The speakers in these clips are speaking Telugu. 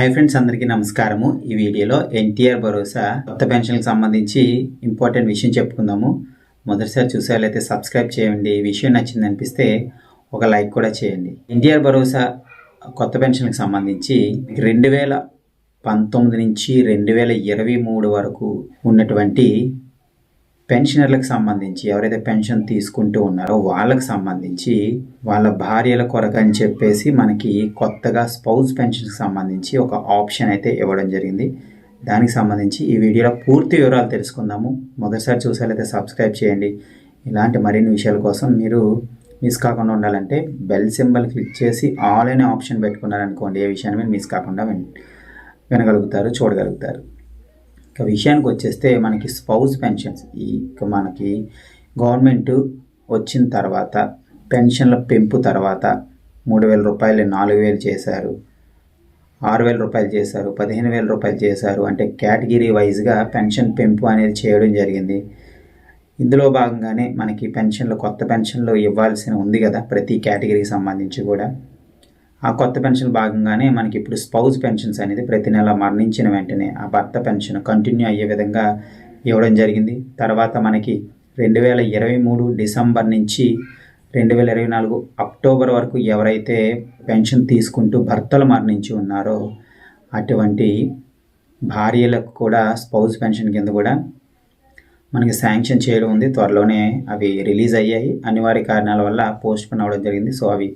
హాయ్ ఫ్రెండ్స్ అందరికీ నమస్కారము. ఈ వీడియోలో ఎన్టీఆర్ భరోసా కొత్త పెన్షన్కి సంబంధించి ఇంపార్టెంట్ విషయం చెప్పుకుందాము. మొదటిసారి చూసేవాళ్ళైతే సబ్స్క్రైబ్ చేయండి. ఈ విషయం నచ్చింది అనిపిస్తే ఒక లైక్ కూడా చేయండి. ఎన్టీఆర్ భరోసా కొత్త పెన్షన్కి సంబంధించి రెండు వేల పంతొమ్మిది నుంచి రెండు వేల ఇరవై మూడు వరకు ఉన్నటువంటి పెన్షనర్లకు సంబంధించి ఎవరైతే పెన్షన్ తీసుకుంటూ ఉన్నారో వాళ్ళకి సంబంధించి వాళ్ళ భార్యల కొరకు అని చెప్పేసి మనకి కొత్తగా స్పౌస్ పెన్షన్కి సంబంధించి ఒక ఆప్షన్ అయితే ఇవ్వడం జరిగింది. దానికి సంబంధించి ఈ వీడియోలో పూర్తి వివరాలు తెలుసుకుందాము. మొదటిసారి చూసేలైతే సబ్స్క్రైబ్ చేయండి. ఇలాంటి మరిన్ని విషయాల కోసం మీరు మిస్ కాకుండా ఉండాలంటే బెల్ సింబల్ క్లిక్ చేసి ఆల్ అనే ఆప్షన్ పెట్టుకున్నారనుకోండి ఏ విషయాన్ని మీరు మిస్ కాకుండా విన్ వినగలుగుతారు చూడగలుగుతారు. ఇక విషయానికి వచ్చేస్తే మనకి స్పౌస్ పెన్షన్స్ ఈ ఇక మనకి గవర్నమెంట్ వచ్చిన తర్వాత పెన్షన్ల పెంపు తర్వాత మూడు వేల రూపాయలు నాలుగు వేలు చేశారు. ఆరు వేల రూపాయలు చేశారు పదిహేను వేల రూపాయలు చేశారు. అంటే కేటగిరీ వైజ్గా పెన్షన్ పెంపు అనేది చేయడం జరిగింది. ఇందులో భాగంగానే మనకి పెన్షన్లు కొత్త పెన్షన్లు ఇవ్వాల్సిన ఉంది కదా ప్రతి కేటగిరీకి సంబంధించి కూడా. ఆ కొత్త పెన్షన్ భాగంగానే మనకి ఇప్పుడు స్పౌజ్ పెన్షన్స్ అనేది ప్రతి నెల మరణించిన వెంటనే ఆ భర్త పెన్షన్ కంటిన్యూ అయ్యే విధంగా ఇవ్వడం జరిగింది. తర్వాత మనకి రెండు వేల ఇరవై మూడు డిసెంబర్ నుంచి రెండు వేల ఇరవై నాలుగు అక్టోబర్ వరకు ఎవరైతే పెన్షన్ తీసుకుంటూ భర్తలు మరణించి ఉన్నారో అటువంటి భార్యలకు కూడా స్పౌజ్ పెన్షన్ కింద కూడా మనకి శాంక్షన్ చేయడం ఉంది. త్వరలోనే అవి రిలీజ్ అయ్యాయి. అనివార్య కారణాల వల్ల పోస్ట్ పోన్ అవ్వడం జరిగింది. సో అవి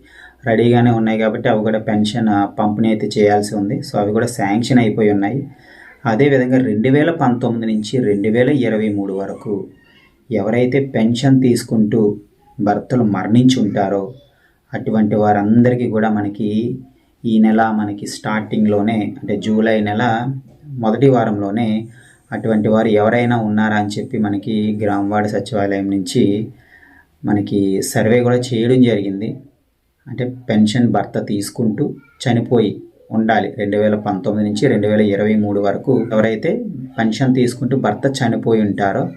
రెడీగానే ఉన్నాయి కాబట్టి అవి కూడా పెన్షన్ పంపిణీ అయితే చేయాల్సి ఉంది. సో అవి కూడా శాంక్షన్ అయిపోయి ఉన్నాయి. అదేవిధంగా రెండు వేల పంతొమ్మిది నుంచి రెండు వేల ఇరవై మూడు వరకు ఎవరైతే పెన్షన్ తీసుకుంటూ భర్తలు మరణించి ఉంటారో అటువంటి వారందరికీ కూడా మనకి ఈ నెల మనకి స్టార్టింగ్లోనే అంటే జూలై నెల మొదటి వారంలోనే అటువంటి వారు ఎవరైనా ఉన్నారా అని చెప్పి మనకి గ్రామవాడ సచివాలయం నుంచి మనకి సర్వే కూడా చేయడం జరిగింది. అంటే పెన్షన్ భర్త తీసుకుంటూ చనిపోయి ఉండాలి. రెండు వేల పంతొమ్మిది నుంచి రెండు వేల ఇరవై మూడు వరకు ఎవరైతే పెన్షన్ తీసుకుంటూ భర్త చనిపోయి ఉంటారో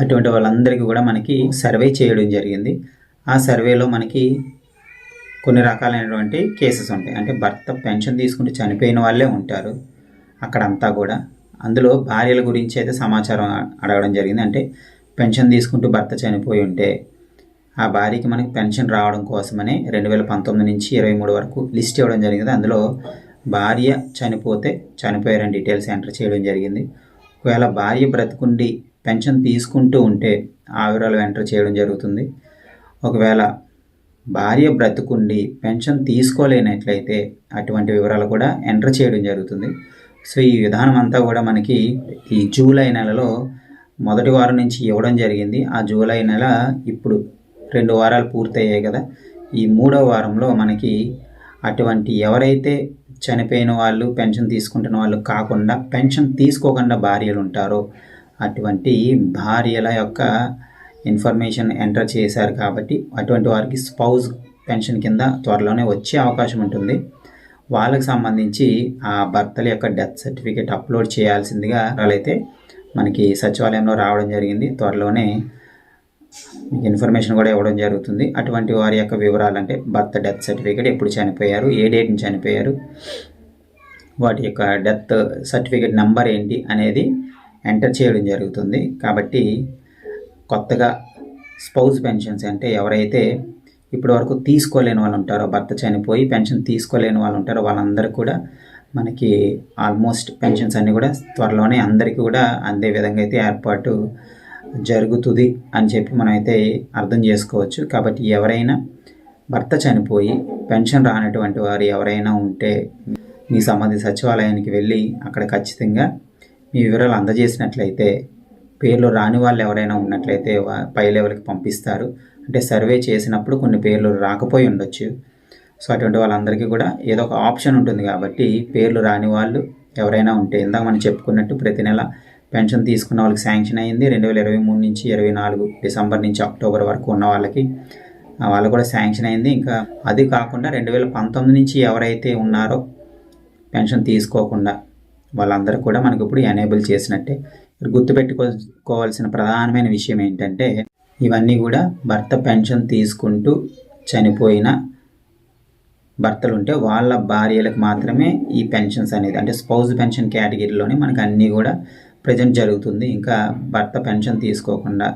అటువంటి వాళ్ళందరికీ కూడా మనకి సర్వే చేయడం జరిగింది. ఆ సర్వేలో మనకి కొన్ని రకాలైనటువంటి కేసెస్ ఉంటాయి. అంటే భర్త పెన్షన్ తీసుకుంటూ చనిపోయిన వాళ్ళే ఉంటారు అక్కడంతా కూడా. అందులో భార్యల గురించి అయితే సమాచారం అడగడం జరిగింది. అంటే పెన్షన్ తీసుకుంటూ భర్త చనిపోయి ఉంటే ఆ భార్యకి మనకి పెన్షన్ రావడం కోసమని రెండు వేల పంతొమ్మిది నుంచి ఇరవై మూడు వరకు లిస్ట్ ఇవ్వడం జరిగింది. అందులో భార్య చనిపోతే చనిపోయారని డీటెయిల్స్ ఎంటర్ చేయడం జరిగింది. ఒకవేళ భార్య బ్రతుకుండి పెన్షన్ తీసుకుంటూ ఉంటే ఆ వివరాలు ఎంటర్ చేయడం జరుగుతుంది. ఒకవేళ భార్య బ్రతుకుండి పెన్షన్ తీసుకోలేనట్లయితే అటువంటి వివరాలు కూడా ఎంటర్ చేయడం జరుగుతుంది. సో ఈ విధానం అంతా కూడా మనకి ఈ జూలై నెలలో మొదటి వారం నుంచి ఇవ్వడం జరిగింది. ఆ జూలై నెల ఇప్పుడు రెండు వారాలు పూర్తయ్యాయి కదా. ఈ మూడో వారంలో మనకి అటువంటి ఎవరైతే చనిపోయిన వాళ్ళు పెన్షన్ తీసుకుంటున్న వాళ్ళు కాకుండా పెన్షన్ తీసుకోకుండా భార్యలు ఉంటారో అటువంటి భార్యల యొక్క ఇన్ఫర్మేషన్ ఎంటర్ చేశారు కాబట్టి అటువంటి వారికి స్పౌజ్ పెన్షన్ కింద త్వరలోనే వచ్చే అవకాశం ఉంటుంది. వాళ్ళకి సంబంధించి ఆ భర్తల యొక్క డెత్ సర్టిఫికేట్ అప్లోడ్ చేయాల్సిందిగా వాళ్ళైతే మనకి సచివాలయంలో రావడం జరిగింది. త్వరలోనే ఇన్ఫర్మేషన్ కూడా ఇవ్వడం జరుగుతుంది. అటువంటి వారి యొక్క వివరాలు అంటే భర్త డెత్ సర్టిఫికేట్ ఎప్పుడు చనిపోయారు ఏ డేట్ని చనిపోయారు వాటి యొక్క డెత్ సర్టిఫికేట్ నెంబర్ ఏంటి అనేది ఎంటర్ చేయడం జరుగుతుంది. కాబట్టి కొత్తగా స్పౌస్ పెన్షన్స్ అంటే ఎవరైతే ఇప్పటి వరకు తీసుకోలేని వాళ్ళు ఉంటారో భర్త చనిపోయి పెన్షన్ తీసుకోలేని వాళ్ళు ఉంటారో వాళ్ళందరూ కూడా మనకి ఆల్మోస్ట్ పెన్షన్స్ అన్నీ కూడా త్వరలోనే అందరికీ కూడా అందే విధంగా అయితే ఏర్పాటు జరుగుతుంది అని చెప్పి మనమైతే అర్థం చేసుకోవచ్చు. కాబట్టి ఎవరైనా భర్త చనిపోయి పెన్షన్ రానటువంటి వారు ఎవరైనా ఉంటే మీ సంబంధిత సచివాలయానికి వెళ్ళి అక్కడ ఖచ్చితంగా మీ వివరాలు అందజేసినట్లయితే పేర్లు రాని వాళ్ళు ఎవరైనా ఉన్నట్లయితే పై లెవెల్కి పంపిస్తారు. అంటే సర్వే చేసినప్పుడు కొన్ని పేర్లు రాకపోయి ఉండొచ్చు. సో అటువంటి వాళ్ళందరికీ కూడా ఏదో ఒక ఆప్షన్ ఉంటుంది కాబట్టి పేర్లు రాని వాళ్ళు ఎవరైనా ఉంటే ఇందాక మనం చెప్పుకున్నట్టు ప్రతి నెల పెన్షన్ తీసుకున్న వాళ్ళకి శాంక్షన్ అయ్యింది. రెండు వేల ఇరవై మూడు నుంచి ఇరవై నాలుగు డిసెంబర్ నుంచి అక్టోబర్ వరకు ఉన్న వాళ్ళకి వాళ్ళు కూడా శాంక్షన్ అయింది ఇంకా అది కాకుండా రెండు వేల పంతొమ్మిది నుంచి ఎవరైతే ఉన్నారో పెన్షన్ తీసుకోకుండా వాళ్ళందరూ కూడా మనకి ఇప్పుడు ఎనేబుల్ చేసినట్టే. గుర్తుపెట్టుకోవాల్సిన ప్రధానమైన విషయం ఏంటంటే ఇవన్నీ కూడా భర్త పెన్షన్ తీసుకుంటూ చనిపోయిన భర్తలు ఉంటే వాళ్ళ భార్యలకు మాత్రమే ఈ పెన్షన్స్ అనేది అంటే స్పౌజ్ పెన్షన్ కేటగిరీలోనే మనకు అన్నీ కూడా ప్రజెంట్ జరుగుతుంది. ఇంకా భర్త పెన్షన్ తీసుకోకుండా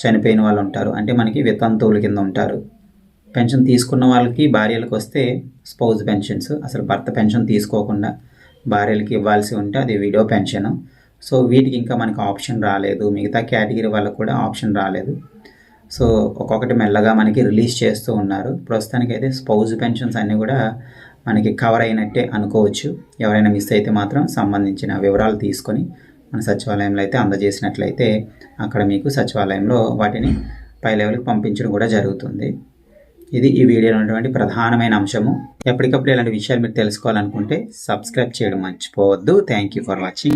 చనిపోయిన వాళ్ళు ఉంటారు. అంటే మనకి వితంతువుల కింద ఉంటారు. పెన్షన్ తీసుకున్న వాళ్ళకి భార్యలకు వస్తే స్పౌజ్ పెన్షన్స్. అసలు భర్త పెన్షన్ తీసుకోకుండా భార్యలకి ఇవ్వాల్సి ఉంటే అది విడో పెన్షన్. సో వీటికి ఇంకా మనకు ఆప్షన్ రాలేదు. మిగతా కేటగిరీ వాళ్ళకు కూడా ఆప్షన్ రాలేదు. సో ఒక్కొక్కటి మెల్లగా మనకి రిలీజ్ చేస్తూ ఉన్నారు. ప్రస్తుతానికి అయితే స్పౌజ్ పెన్షన్స్ అన్నీ కూడా మనకి కవర్ అయినట్టే అనుకోవచ్చు. ఎవరైనా మిస్ అయితే మాత్రం సంబంధించిన వివరాలు తీసుకొని మన సచివాలయంలో అయితే అందజేసినట్లయితే అక్కడ మీకు సచివాలయంలో వాటిని పై లెవెల్కి పంపించడం కూడా జరుగుతుంది. ఇది ఈ వీడియోలో ఉన్నటువంటి ప్రధానమైన అంశము. ఎప్పటికప్పుడు ఇలాంటి విషయాలు మీరు తెలుసుకోవాలనుకుంటే సబ్స్క్రైబ్ చేయడం మర్చిపోవద్దు. Thank you for watching